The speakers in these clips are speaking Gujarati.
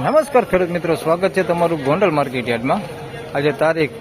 નમસ્કાર ખેડૂત મિત્રો, સ્વાગત છે તમારું ગોંડલ માર્કેટ યાર્ડમાં. આજે તારીખ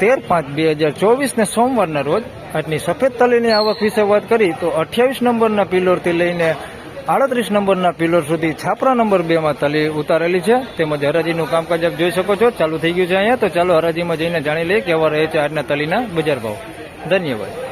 તેર પાંચ બે હજાર ચોવીસને સોમવારના રોજ આજની સફેદ તલીની આવક વિશે વાત કરી તો અઠ્યાવીસ નંબરના પિલોરથી લઈને આડત્રીસ નંબરના પિલોર સુધી છાપરા નંબર બેમાં તલી ઉતારેલી છે. તેમજ હરાજીનું કામકાજ આપ જોઈ શકો છો. ચાલુ થઈ ગયું છે અહીંયા. તો ચાલો હરાજીમાં જઈને જાણી લઈએ કેવા રહે છે આજના તલીના બજાર ભાવ. ધન્યવાદ.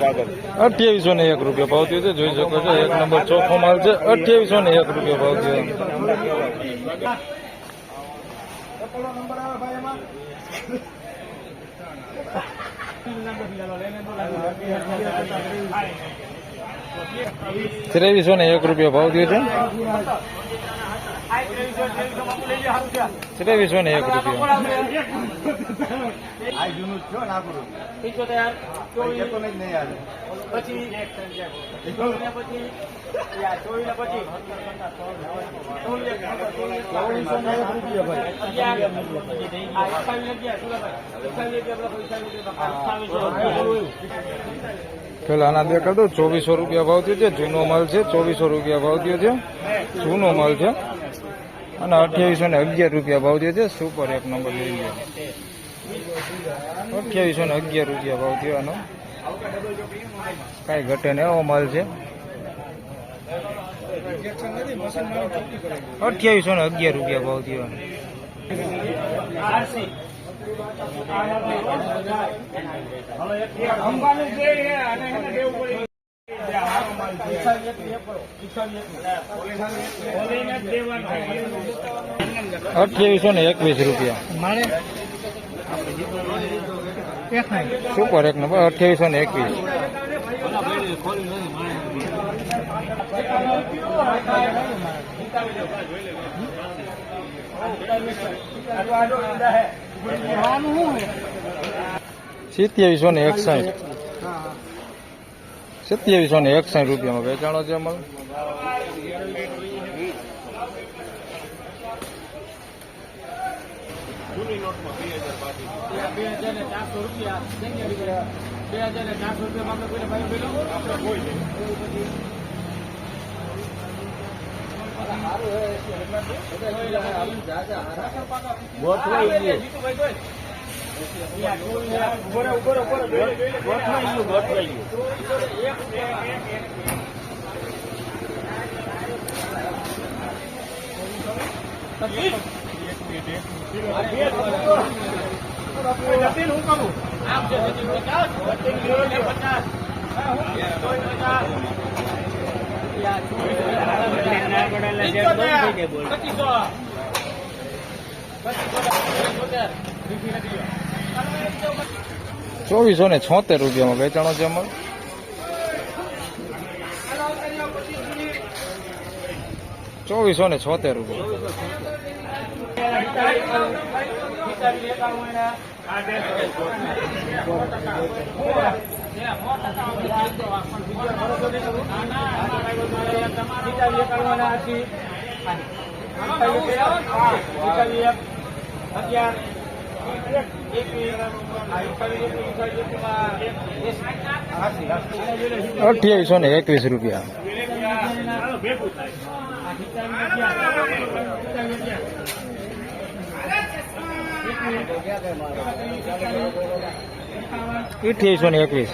અઠ્યાવીસો ને એક રૂપિયા ભાવ થયો છે. જોઈ શકો છો, એક નંબર ચોખ્ખો માલ છે. અઠ્યાવીસો ને એક રૂપિયા ભાવ થયો. ત્રેવીસો ને એક રૂપિયા ભાવ થયો છે. ત્રેવીસો ને એક રૂપિયા? પેલા આના દેખાડ દો. ચોવીસો રૂપિયા ભાવ થયો છે, જૂનો માલ છે, ચોવીસો રૂપિયા ભાવ થયો છે. જૂનો માલ છે. અને અઠ્યાવીસો ને અગિયાર રૂપિયા ભાવ થયો છે. સુપર એક નંબર લઈ ગયો અઠ્યાવીસો ને અગિયાર રૂપિયા ભાવ થયો આનો. કાંઈ ઘટે ને એવો માલ છે. અઠ્યાવીસો ને અગિયાર રૂપિયા ભાવ થયો આનો. અઠ્યાવીસો ને એકવીસ રૂપિયા. સુપર એક નંબર? અઠ્યાવીસો ને એકવીસ. સિત્યાવીસો ને એકસાઠ. સત્યાવીસો ને એકસાઠ રૂપિયામાં વેચાણો છે અમારે. હું કરું છે પચાસ પચાસ પચીસો પચીસો ચોવીસો ને છોતેર રૂપિયામાં વેચાણો છે અમારે. ચોવીસો ને છોતેર રૂપિયા. અઠ્યાવીસો ને એકવીસ રૂપિયા. અઠ્યાવીસો ને એકવીસ.